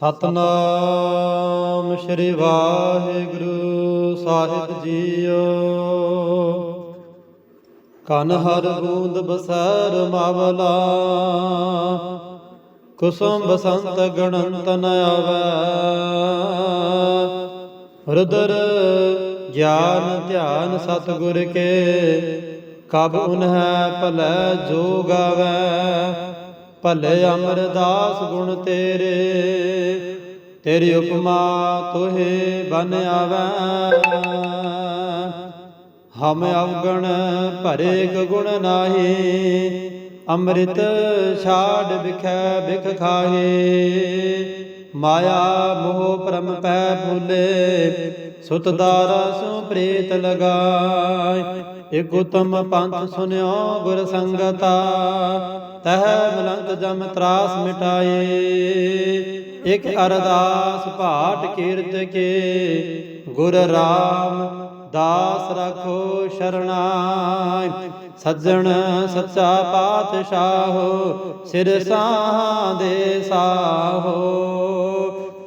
ਸਤਨਾਮ ਸ੍ਰੀ ਵਾਹਿਗੁਰੂ ਸਾਹਿਬ ਜੀਓ। ਕਨ ਹਰ ਬੂੰਦ ਬਸਰ ਮਾਵਲਾ, ਕੁਸੁਮ ਬਸੰਤ ਗਣੰਤ ਨ ਆਵੈ। ਰੁਦਰ ਗਿਆਨ ਧਿਆਨ ਸਤਿਗੁਰ ਕੇ, ਕਬ ਉਨਹਿ ਭਲੇ ਜੋ ਗਾਵੈ ਭਲੇ ਅਮਰਦਾਸ ਗੁਣ ਤੇਰੇ, ਤੇਰੀ ਉਪਮਾ ਤੋਹੇ ਬਨ ਆਵੈ। ਹਮ ਅਵਗਣ ਭਰੇ ਗੁਣ ਨਾਹੀ, ਅੰਮ੍ਰਿਤ ਛਾੜ ਵਿਖੈ ਵਿਖ ਖਾਹੀ। ਮਾਇਆ ਮੋਹ ਪਰਮ ਪੈ ਭੁਲੇ, ਸੁਤ ਦਾਰਾ ਸੋ ਪ੍ਰੀਤ ਲਗਾਇ ਇਕ ਉਤਮ ਪੰਥ ਸੁਨਿਓ ਗੁਰ ਸੰਗਤਾ, ਤਹ ਮਲੰਕ ਜਮ ਤਰਾਸ ਮਿਟਾਏ। ਇਕ ਅਰਦਾਸ ਭਾਟ ਕੀਰਤ ਕੇ, ਗੁਰ ਰਾਮ ਦਾਸ ਰੱਖੋ ਸ਼ਰਣਾਈ ਸੱਜਣ ਸੱਚਾ ਪਾਤਸ਼ਾਹੋ ਸਿਰ ਸਾਹ ਦੇ ਸਾਹੋ